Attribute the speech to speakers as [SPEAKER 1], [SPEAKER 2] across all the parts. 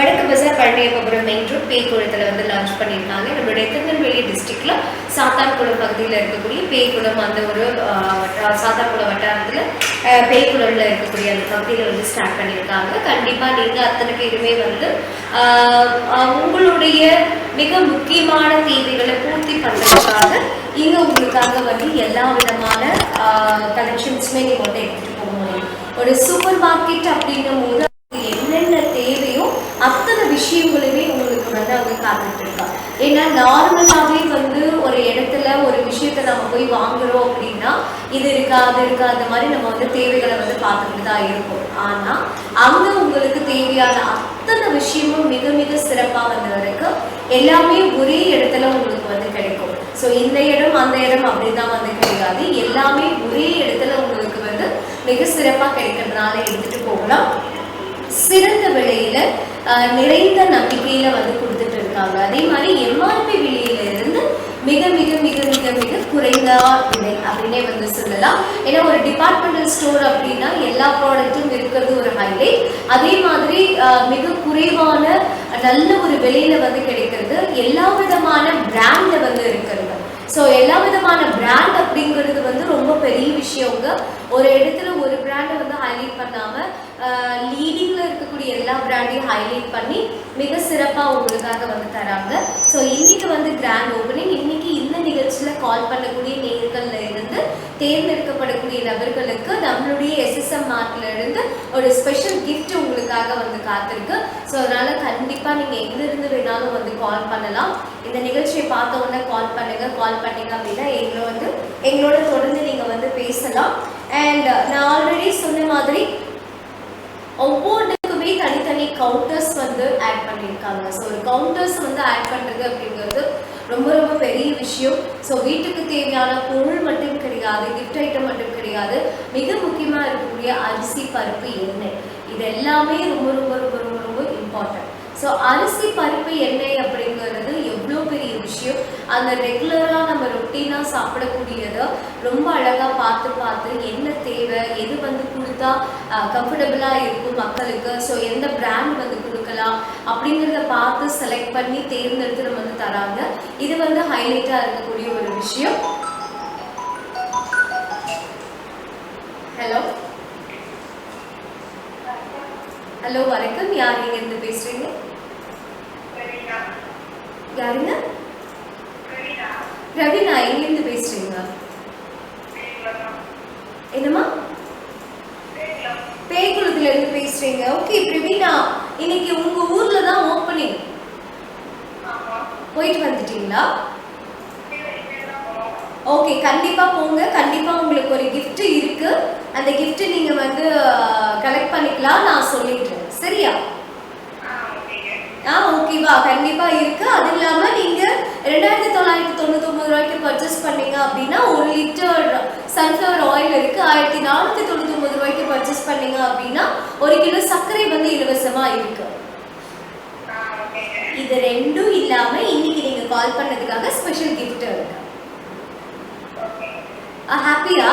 [SPEAKER 1] வடக்கு பஜார் Palaniappapuram main road பேய்குளத்தில் வந்து launch பண்ணியிருக்காங்க. நம்மளுடைய திருநெல்வேலி டிஸ்ட்ரிக்டில் சாத்தான்குளம் பகுதியில் இருக்கக்கூடிய பேய்குளம் அந்த ஒரு சாத்தான்குளம் வட்டாரத்தில் ஆஹ், இருக்கக்கூடிய அந்த பகுதியில் வந்து ஸ்டார்ட் பண்ணியிருக்காங்க. கண்டிப்பாக நீங்கள் அத்தனை பேருமே வந்து உங்களுடைய மிக முக்கியமான தேவைகளை பூர்த்தி பண்ணுறதுக்காக இங்கே உங்களுக்காக வந்து எல்லா விதமான கலெக்ஷன்ஸுமே நீங்கள் வந்து எடுத்துகிட்டு போக முடியும் ஒரு சூப்பர் மார்க்கெட் அப்படின்னும் போது என்னென்ன தேவையோ அத்தனை விஷயங்களுமே உங்களுக்கு பார்த்துட்டு இருக்கா ஏன்னா நார்மலாகவே வந்து ஒரு இடத்துல ஒரு விஷயத்தை நம்ம போய் வாங்குறோம் அப்படின்னா இது இருக்கா அது இருக்கா அந்த மாதிரி நம்ம வந்து தேவைகளை வந்து பார்த்துக்கிட்டு தான் இருக்கும். ஆனால் அங்கே உங்களுக்கு தேவையான அத்தனை விஷயமும் மிக மிக சிறப்பாக வந்து இருக்கு எல்லாமே ஒரே இடத்துல உங்களுக்கு வந்து கிடைக்கும். ஸோ இந்த இடம் அந்த இடம் அப்படிதான் வந்து கிடையாது. எல்லாமே ஒரே இடத்துல உங்களுக்கு வந்து மிக சிறப்பாக கிடைக்கிறதுனால எடுத்துட்டு போகலாம். சிறந்த விலையில ஆஹ், நிறைந்த நம்பிக்கையில வந்து கொடுத்துட்டு கொடுத்துருக்காங்க. அதே மாதிரி எம்ஆர்பி விலையில இருந்து மிக மிக மிக மிக மிக குறைந்த விலை அப்படின்னே வந்து சொல்லலாம். ஏன்னா ஒரு டிபார்ட்மெண்டல் ஸ்டோர் அப்படின்னா எல்லா ப்ராடக்ட்டும் இருக்கிறது ஒரு ஹைலைட் அதே மாதிரி மிக குறைவான நல்ல ஒரு விலையில வந்து கிடைக்கிறது எல்லா விதமான பிராண்ட்ல வந்து இருக்கிறது. ஸோ எல்லா விதமான பிராண்ட் அப்படிங்கிறது வந்து ரொம்ப பெரிய விஷயங்க. ஒரு இடத்துல ஒரு பிராண்டை வந்து ஹைலைட் பண்ணாமல் லீடிங்கில் இருக்கக்கூடிய எல்லா பிராண்டையும் ஹைலைட் பண்ணி மிக சிறப்பாக உங்களுக்காக வந்து தராங்க. ஸோ இன்றைக்கி வந்து கிராண்ட் ஓப்பனிங் இன்றைக்கி இந்த நிகழ்ச்சியில் கால் பண்ணக்கூடிய நேர்களில் இருந்து தேர்ந்தெடுக்கப்படக்கூடிய நபர்களுக்கு நம்மளுடைய எஸ்எஸ்எம் மார்க்ல இருந்து ஒரு ஸ்பெஷல் கிஃப்ட் உங்களுக்காக வந்து காத்திருக்கு. ஸோ அதனால் கண்டிப்பாக நீங்கள் எங்கிருந்து வேணாலும் வந்து கால் பண்ணலாம். இந்த நிகழ்ச்சியை பார்த்த உடனே கால் பண்ணுங்கள் கால் பண்ணீங்க அப்படின்னா எங்களை வந்து எங்களோட தொடர்ந்து நீங்கள் வந்து பேசலாம். அண்ட் நான் ஆல்ரெடி சொன்ன மாதிரி ஒவ்வொன்றுக்குமே தனித்தனி கவுண்டர்ஸ் வந்து ஆட் பண்ணியிருக்காங்க. ஸோ ஒரு கவுண்டர்ஸ் வந்து ஆட் பண்ணுறது அப்படிங்கிறது ரொம்ப ரொம்ப பெரிய விஷயம். ஸோ வீட்டுக்கு தேவையான பொருள் மட்டும் கிடையாது கிஃப்ட் ஐட்டம் மட்டும் கிடையாது. மிக முக்கியமாக இருக்கக்கூடிய அரிசி பருப்பு எண்ணெய். இது எல்லாமே ரொம்ப ரொம்ப ரொம்ப ரொம்ப ரொம்ப இம்பார்ட்டன்ட் ஸோ அரிசி பருப்பு எண்ணெய் அப்படிங்கிறது எவ்வளோ விஷயம் அந்த ரெகுலராக நம்ம ரொட்டீனாக சாப்பிடக்கூடியதை ரொம்ப அழகாக பார்த்து பார்த்து என்ன தேவை எது வந்து கொடுத்தா கம்ஃபர்டபுளாக இருக்கும் மக்களுக்கு ஸோ எந்த பிராண்ட் வந்து கொடுக்கலாம் அப்படிங்கிறத பார்த்து செலக்ட் பண்ணி தேர்ந்தெடுத்து நம்ம வந்து தராங்க. இது வந்து ஹைலைட்டாக இருக்கக்கூடிய ஒரு விஷயம். ஹலோ ஹலோ வணக்கம். யார் இருந்து பேசுகிறீங்க யாருங்க? ரவினா எங்கேருந்து பேசுறீங்க? என்னம்மா? பேய்குளத்துல இருந்து பேசுறீங்க. ஓகே பிரவீனா இன்னைக்கு உங்க ஊர்ல தான் ஓப்பனிங் போயிட்டு வந்துட்டீங்களா? ஓகே கண்டிப்பா போங்க. கண்டிப்பா உங்களுக்கு ஒரு gift இருக்கு. அந்த gift நீங்க வந்து கலெக்ட் பண்ணிக்கலாம். நான் சொல்லிடுறேன். சரியா? ஆ ஓகேவா கண்டிப்பா இருக்கு. அது இல்லாம நீங்க ரெண்டாயிரத்தி தொள்ளாயிரத்தி தொண்ணூத்தி ஒன்பது ரூபாய்க்கு பர்ச்சேஸ் பண்ணீங்க அப்படின்னா ஒரு லிட்டர் சன்ஃப்ளவர் ஆயில் இருக்கு. ஆயிரத்தி நானூத்தி தொண்ணூத்தி ஒன்பது ரூபாய்க்கு பர்ச்சேஸ் பண்ணீங்க அப்படின்னா ஒரு கிலோ சர்க்கரை வந்து இலவசமா இருக்கு. இது ரெண்டும் இல்லாம இன்னைக்கு நீங்க கால் பண்ணதுக்காக ஸ்பெஷல் கிஃப்ட் இருக்கு. ஹாப்பியா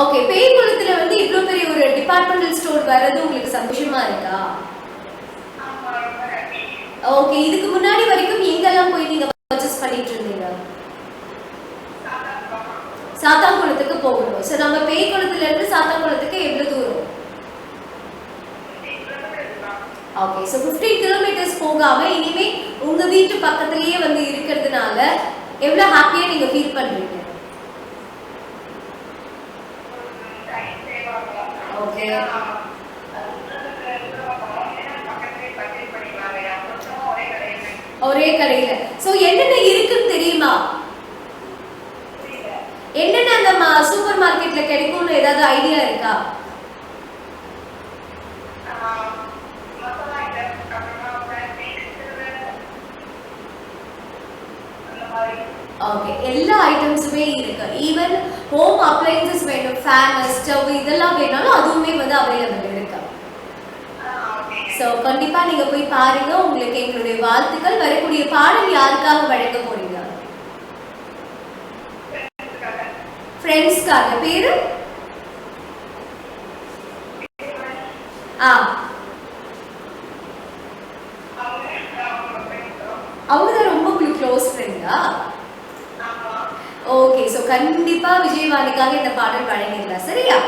[SPEAKER 1] ஓகே பேய்குளத்துல வந்து இவ்வளவு பெரிய ஒரு டிபார்ட்மெண்டல் ஸ்டோர் வர்றது உங்களுக்கு சந்தோஷமா இருக்கா? ஓகே இதுக்கு முன்னாடி வரைக்கும் எங்கெல்லாம் போய் நீங்க பர்ச்சேஸ் பண்ணிட்டு இருந்தீங்க? சாத்தாங்குளத்துக்கு போகணும். ஸோ நம்ம பேய்குளத்துல இருந்து சாத்தாங்குளத்துக்கு எவ்வளவு தூரம்? ஓகே ஸோ ஃபிஃப்டீன் கிலோமீட்டர்ஸ் போகாம இனிமே உங்க வீட்டு பக்கத்துலயே வந்து இருக்கிறதுனால எவ்வளவு ஹாப்பியா நீங்க ஃபீல் பண்றீங்க? ஓகே ஒரே கடையில. ஸோ என்னென்ன இருக்குன்னு தெரியுமா? என்னென்ன அந்த சூப்பர் மார்க்கெட்ல கிடைக்கும்னு ஏதாவது ஐடியா இருக்கா? ஓகே எல்லா ஐட்டம்ஸுமே இருக்கு. ஈவன் ஹோம் அப்ளைன்சஸ் வேணும் ஃபேன் ஸ்டவ் இதெல்லாம் வேணாலும் அதுவுமே வந்து அவைலபிள் இருக்கு. ஸோ கண்டிப்பாக நீங்கள் போய் பாருங்க. உங்களுக்கு எங்களுடைய வாழ்த்துக்கள் வரக்கூடிய பாடல் யாருக்காக வழங்க போறீங்க? ஃப்ரெண்ட்ஸ்க்காக பேரு? ஆ. அவங்க தான் ரொம்ப உங்களுக்கு க்ளோஸ் ஃப்ரெண்டா ஓகே ஸோ கண்டிப்பாக விஜயவாணிக்காக இந்த பாடல் வழங்கிடலாம். சரியா?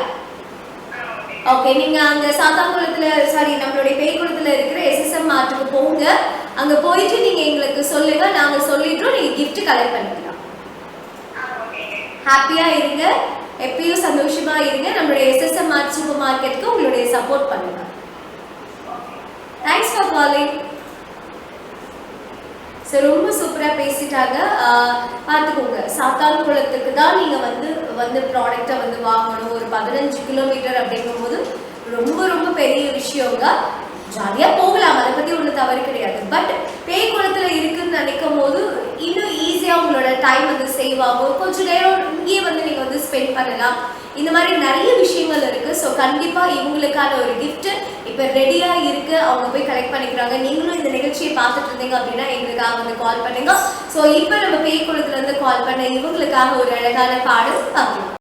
[SPEAKER 1] ஓகே நீங்க அங்க சாத்தாங்குளத்துல சாரி நம்மளுடைய பேய்குளத்துல இருக்கிற எஸ்எஸ்எம் மார்ட்டுக்கு போங்க. அங்க போயிட்டு நீங்க எங்களுக்கு சொல்லுங்க நாங்க சொல்லிடுறோம் நீங்க கிஃப்ட் கலெக்ட் பண்ணிக்கலாம். ஹாப்பியா இருங்க. எப்பயும் சந்தோஷமா இருங்க. நம்மளுடைய எஸ்எஸ்எம் மார்ட் சூப்பர் மார்க்கெட்டுக்கு உங்களுடைய சப்போர்ட் பண்ணுங்க. தேங்க்ஸ் ஃபார் காலிங் ஸோ ரொம்ப சூப்பராக பேசிட்டாங்க. பார்த்துக்கோங்க. சாத்தான்குளத்துக்கு தான் நீங்கள் வந்து வந்து ப்ராடக்டை வந்து வாங்கணும். ஒரு பதினஞ்சு கிலோமீட்டர் அப்படிங்கும்போது ரொம்ப ரொம்ப பெரிய விஷயங்க. ஜாலியாக போகலாம். அதை பற்றி ஒன்றும் தவறு கிடையாது. பட் பேய் குளத்தில் இருக்குன்னு நினைக்கும் போது இன்னும் ஈஸியாக உங்களோட டைம் வந்து சேவ் ஆகும். கொஞ்சம் நேரம் இங்கேயே வந்து நீங்கள் வந்து ஸ்பெண்ட் பண்ணலாம். இந்த மாதிரி நிறைய விஷயங்கள் இருக்குது ஸோ கண்டிப்பாக இவங்களுக்கான ஒரு கிஃப்ட் இப்போ ரெடியாக இருக்கு. அவங்க போய் கலெக்ட் பண்ணிக்கிறாங்க. நீங்களும் இந்த நிகழ்ச்சியை பார்த்துட்டு இருந்தீங்க அப்படின்னா எங்களுக்காக வந்து கால் பண்ணுங்க. ஸோ இப்போ நம்ம பேய் குளத்துல இருந்து கால் பண்ண இவங்களுக்காக ஒரு அழகான பாடல் பார்க்கலாம்